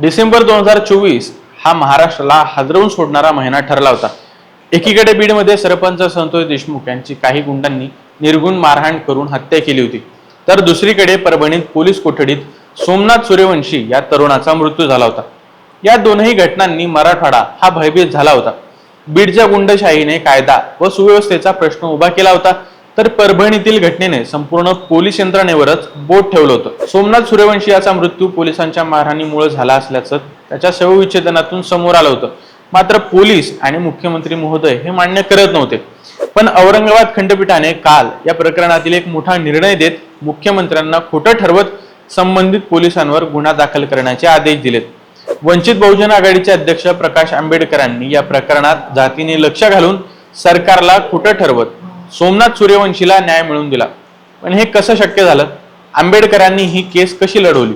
डिसेंबर दोन हजार चोवीस हा महाराष्ट्राला हादरवून सोडणारा महिना ठरला होता. एकीकडे बीडमध्ये सरपंच संतोष देशमुख यांची काही गुंडांनी निर्गुण मारहाण करून हत्या केली होती. तर दुसरीकडे परभणीत पोलीस कोठडीत सोमनाथ सूर्यवंशी या तरुणाचा मृत्यू झाला होता. या दोनही घटनांनी मराठवाडा हा भयभीत झाला होता. बीडच्या गुंडशाहीने कायदा व सुव्यवस्थेचा प्रश्न उभा केला होता. तर परभणीतील घटनेने संपूर्ण पोलीस यंत्रणेवरच बोट ठेवलं होतं. सोमनाथ सूर्यवंशी याचा मृत्यू पोलिसांच्या मारहाणीमुळे झाला असल्याचं त्याच्या शवविच्छेदनातून समोर आलं होतं. मात्र पोलीस आणि मुख्यमंत्री महोदय हे मान्य करत नव्हते. पण औरंगाबाद खंडपीठाने काल या प्रकरणातील एक मोठा निर्णय देत मुख्यमंत्र्यांना खोटं ठरवत संबंधित पोलिसांवर गुन्हा दाखल करण्याचे आदेश दिलेत. वंचित बहुजन आघाडीचे अध्यक्ष प्रकाश आंबेडकरांनी या प्रकरणात जातीने लक्ष घालून सरकारला खोटं ठरवत सोमनाथ सूर्यवंशीला न्याय मिळवून दिला. पण हे कसं शक्य झालं? आंबेडकरांनी ही केस कशी लढवली?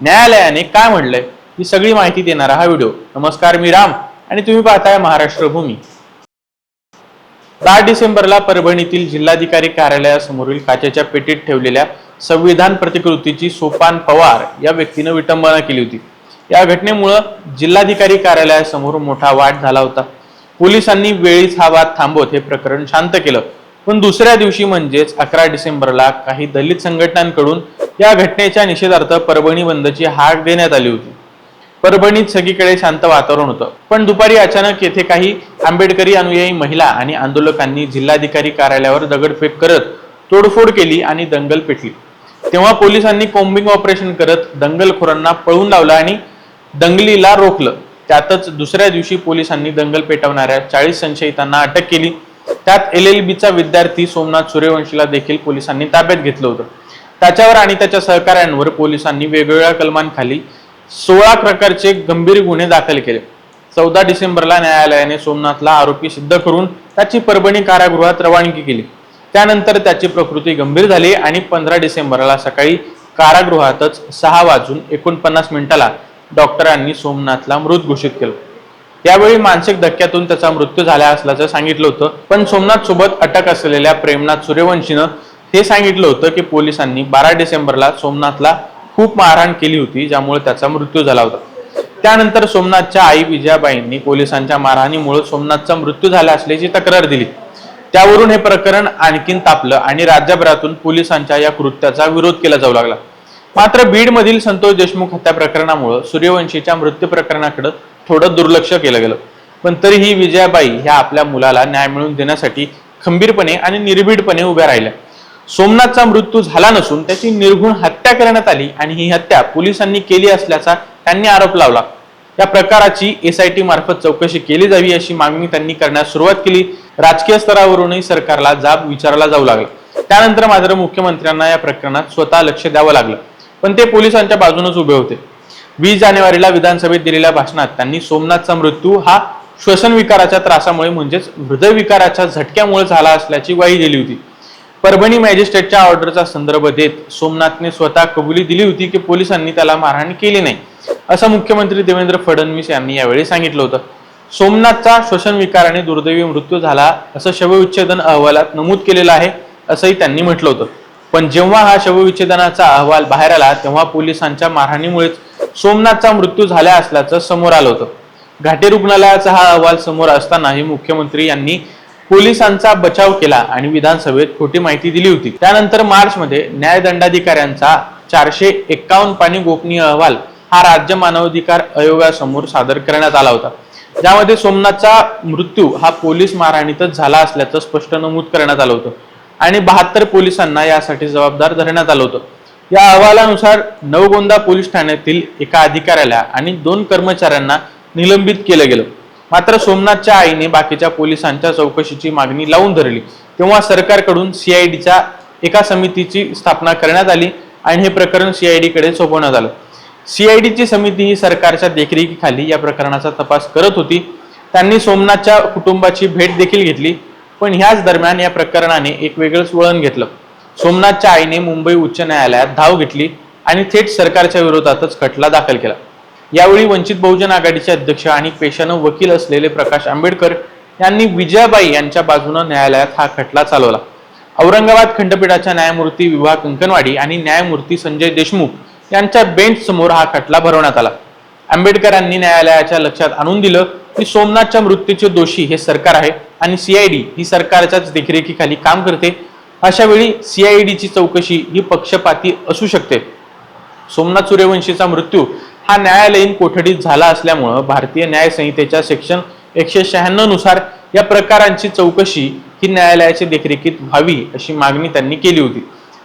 न्यायालयाने काय म्हणलंय ही सगळी माहिती देणारा हा व्हिडिओ. नमस्कार मी राम आणि तुम्ही पाहताय महाराष्ट्र भूमी. दहा डिसेंबरला परभणीतील जिल्हाधिकारी कार्यालयासमोरील काचेच्या पेटीत ठेवलेल्या संविधान प्रतिकृतीची सोपान पवार या व्यक्तीनं विटंबना केली होती. या घटनेमुळं जिल्हाधिकारी कार्यालयासमोर मोठा वाद झाला होता. पोलिसांनी वेळीच हा वाद थांबवत हे प्रकरण शांत केलं. पण दुसऱ्या दिवशी म्हणजेच अकरा डिसेंबरला काही दलित संघटनांकडून या घटनेच्या निषेधार्थ परभणी बंदची हाक देण्यात आली होती. परभणीत सगळीकडे शांत वातावरण होतं. पण दुपारी अचानक येथे काही आंबेडकरी अनुयायी महिला आणि आंदोलकांनी जिल्हाधिकारी कार्यालयावर दगडफेक करत तोडफोड केली आणि दंगल पेटली. तेव्हा पोलिसांनी कोम्बिंग ऑपरेशन करत दंगलखोरांना पळून लावलं आणि दंगलीला रोखलं. त्यातच दुसऱ्या दिवशी पोलिसांनी दंगल पेटवणाऱ्या चाळीस संशयितांना अटक केली. त्यात एल एल बीचा विद्यार्थी सोमनाथ सूर्यवंशीला देखील पोलिसांनी ताब्यात घेतलं होतं. त्याच्यावर आणि त्याच्या सहकाऱ्यांवर पोलिसांनी वेगवेगळ्या कलमांखाली सोळा प्रकारचे गंभीर गुन्हे दाखल केले. चौदा डिसेंबरला न्यायालयाने सोमनाथला आरोपी सिद्ध करून त्याची परभणी कारागृहात रवानगी केली. त्यानंतर त्याची प्रकृती गंभीर झाली आणि पंधरा डिसेंबरला सकाळी कारागृहातच सहा वाजून एकोणपन्नास मिनिटाला डॉक्टरांनी सोमनाथला मृत घोषित केलं. यावेळी मानसिक धक्क्यातून त्याचा मृत्यू झाला असल्याचं सांगितलं होतं. पण सोमनाथ सोबत अटक असलेल्या प्रेमनाथ सूर्यवंशीनं हे सांगितलं होतं की पोलिसांनी बारा डिसेंबरला सोमनाथला खूप मारहाण केली होती ज्यामुळे त्याचा मृत्यू झाला होता. त्यानंतर सोमनाथच्या आई विजयाबाईंनी पोलिसांच्या मारहाणीमुळे सोमनाथचा मृत्यू झाला असल्याची तक्रार दिली. त्यावरून हे प्रकरण आणखीन तापलं आणि राज्यभरातून पोलिसांच्या या कृत्याचा विरोध केला जाऊ लागला. मात्र बीडमधील संतोष देशमुख हत्या प्रकरणामुळे सूर्यवंशीच्या मृत्यू प्रकरणाकडे थोडं दुर्लक्ष केलं गेलं. पण तरीही विजयाबाई ह्या आपल्या मुलाला न्याय मिळवून देण्यासाठी खंबीरपणे आणि निर्भीडपणे उभ्या राहिल्या. सोमनाथचा मृत्यू झाला नसून त्याची निर्घुण हत्या करण्यात आली आणि ही हत्या पोलिसांनी केली असल्याचा त्यांनी आरोप लावला. या प्रकाराची एसआयटी मार्फत चौकशी केली जावी अशी मागणी त्यांनी करण्यास सुरुवात केली. राजकीय स्तरावरूनही सरकारला जाब विचारला जाऊ लागला. त्यानंतर मात्र मुख्यमंत्र्यांना या प्रकरणात स्वतः लक्ष द्यावं लागलं. पण ते पोलिसांच्या बाजूनच उभे होते. वीस जानेवारीला विधानसभेत दिलेल्या भाषणात त्यांनी सोमनाथचा मृत्यू हा श्वसन विकाराच्या त्रासामुळे म्हणजेच हृदयविकाराच्या झटक्यामुळे झाला असल्याची ग्वाही दिली होती. परभणी मॅजिस्ट्रेटच्या ऑर्डरचा संदर्भ देत सोमनाथने स्वतः कबुली दिली होती की पोलिसांनी त्याला मारहाण केली नाही असं मुख्यमंत्री देवेंद्र फडणवीस यांनी यावेळी सांगितलं होतं. सोमनाथचा श्वसन विकाराने दुर्दैवी मृत्यू झाला असं शवविच्छेदन अहवालात नमूद केलेलं आहे असंही त्यांनी म्हटलं होतं. पण जेव्हा हा शवविच्छेदनाचा अहवाल बाहेर आला तेव्हा पोलिसांच्या मारहाणीमुळेच सोमनाथचा मृत्यू झाला असल्याचं समोर आलं होतं. घाटे रुग्णालयाचा हा अहवाल समोर असतानाही मुख्यमंत्री यांनी पोलिसांचा बचाव केला आणि विधानसभेत खोटी माहिती दिली होती. त्यानंतर मार्चमध्ये न्यायदंडाधिकाऱ्यांचा चारशे एक्कावन्न पाणी गोपनीय अहवाल हा राज्य मानवाधिकार आयोगासमोर सादर करण्यात आला होता. ज्यामध्ये सोमनाथचा मृत्यू हा पोलीस मारहाणीतच झाला असल्याचं स्पष्ट नमूद करण्यात आलं होतं. आणि बहात्तर पोलिसांना यासाठी जबाबदार धरण्यात आलं होतं. या अहवालानुसार नवगोंदा पोलीस ठाण्यातील एका अधिकाऱ्याला आणि दोन कर्मचाऱ्यांना निलंबित केलं गेलं. मात्र सोमनाथच्या आईने बाकीच्या पोलिसांच्या चौकशीची मागणी लावून धरली. तेव्हा सरकारकडून सीआयडीच्या एका समितीची स्थापना करण्यात आली आणि हे प्रकरण सीआयडीकडे सोपवण्यात आलं. सीआयडीची समिती ही सरकारच्या देखरेखीखाली या प्रकरणाचा तपास करत होती. त्यांनी सोमनाथच्या कुटुंबाची भेट देखील घेतली पण ह्याच दरम्यान या प्रकरणाने एक वेगळंच वळण घेतलं. सोमनाथच्या आईने मुंबई उच्च न्यायालयात धाव घेतली आणि थेट सरकारच्या विरोधातच खटला दाखल केला. यावेळी वंचित बहुजन आघाडीचे अध्यक्ष आणि पेशानं वकील असलेले प्रकाश आंबेडकर यांनी विजयाबाई यांच्या बाजूनं न्यायालयात हा खटला चालवला. औरंगाबाद खंडपीठाच्या न्यायमूर्ती विभा कंकणवाडी आणि न्यायमूर्ती संजय देशमुख यांच्या बेंच समोर हा खटला भरवण्यात आला. आंबेडकरांनी न्यायालयाच्या लक्षात आणून दिलं की सोमनाथच्या मृत्यूचे दोषी हे सरकार आहे आणि सीआयडी ही सरकारच्याच देखरेखीखाली काम करते अशा वेळी सीआयडीची चौकशी ही पक्षपाती असू शकते. सोमनाथ सूर्यवंशीचा मृत्यू हा न्यायालयीन कोठडीत झाला असल्यामुळं भारतीय न्याय संहितेच्या सेक्शन एकशे शहाण्णवनुसार या प्रकारांची चौकशी ही न्यायालयाच्या देखरेखीत व्हावी अशी मागणी त्यांनी केली होती.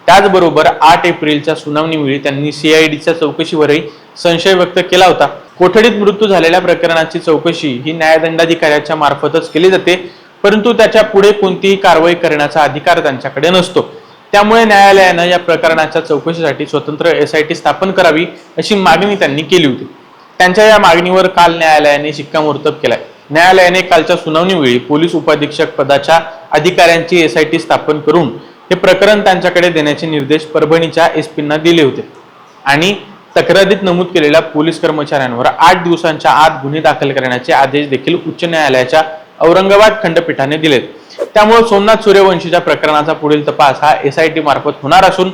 त्याचबरोबर आठ एप्रिलच्या सुनावणीवेळी त्यांनी सीआयडीच्या चौकशीवरही संशय व्यक्त केला होता. कोठडीत मृत्यू झालेल्या प्रकरणाची चौकशी ही न्यायदंडाधिकाऱ्याच्या मार्फतच केली जाते. परंतु त्याच्या पुढे कोणतीही कारवाई करण्याचा अधिकार त्यांच्याकडे नसतो. त्यामुळे न्यायालयानं या प्रकरणाच्या चौकशीसाठी स्वतंत्र एस आय टी स्थापन करावी अशी मागणी त्यांनी केली होती. त्यांच्या या मागणीवर काल न्यायालयाने शिक्कामोर्तब केलाय. न्यायालयाने कालच्या सुनावणीवेळी पोलीस उपाधीक्षक पदाच्या अधिकाऱ्यांची एस आय टी स्थापन करून हे प्रकरण त्यांच्याकडे देण्याचे निर्देश परभणीच्या एस पींना दिले होते. आणि तक्रारीत नमूद केलेल्या पोलीस कर्मचाऱ्यांवर आठ दिवसांच्या आत गुन्हे दाखल करण्याचे आदेश देखील उच्च न्यायालयाच्या औरंगाबाद खंडपीठाने दिलेत. त्यामुळे सोमनाथ सूर्यवंशीच्या प्रकरणाचा पुढील तपास हा एस आय टी मार्फत होणार असून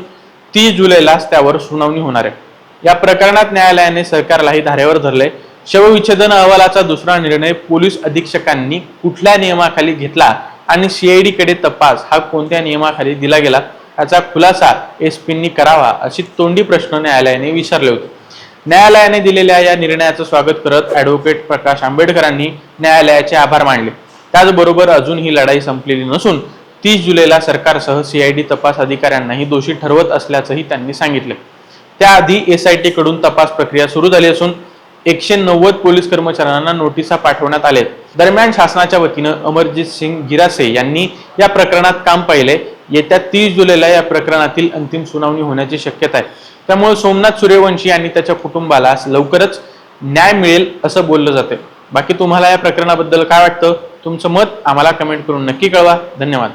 तीस जुलैलाच त्यावर सुनावणी होणार आहे. या प्रकरणात न्यायालयाने सरकारलाही धारेवर धरले शवविच्छेदन अहवालाचा दुसरा निर्णय पोलीस अधीक्षकांनी कुठल्या नियमाखाली घेतला आणि सीआयडी कडे तपास हा कोणत्या नियमाखाली दिला गेला याचा खुलासा एसपींनी करावा अशी तोंडी प्रश्न न्यायालयाने विचारले होते. न्यायालयाने दिलेल्या या निर्णयाचं स्वागत करत ॲडव्होकेट प्रकाश आंबेडकरांनी न्यायालयाचे आभार मानले. त्याचबरोबर अजून ही लढाई संपलेली नसून तीस जुलैला सरकारसह सीआयडी तपास अधिकाऱ्यांनाही दोषी ठरवत असल्याचंही त्यांनी सांगितले. त्याआधी एसआयटी कडून तपास प्रक्रिया सुरू झाली असून एकशे नव्वद पोलीस कर्मचाऱ्यांना नोटिसा पाठवण्यात आल्या. दरम्यान शासनाच्या वतीनं अमरजित सिंग गिरासे यांनी या प्रकरणात काम पाहिले. येत्या तीस जुलैला या प्रकरणातील अंतिम सुनावणी होण्याची शक्यता आहे. त्यामुळे सोमनाथ सूर्यवंशी आणि त्याच्या कुटुंबाला लवकरच न्याय मिळेल असं बोललं जाते बाकी तुम्हाला या प्रकरणाबद्दल काय वाटतं? तुमचं मत आम्हाला कमेंट करून नक्की कळवा. धन्यवाद.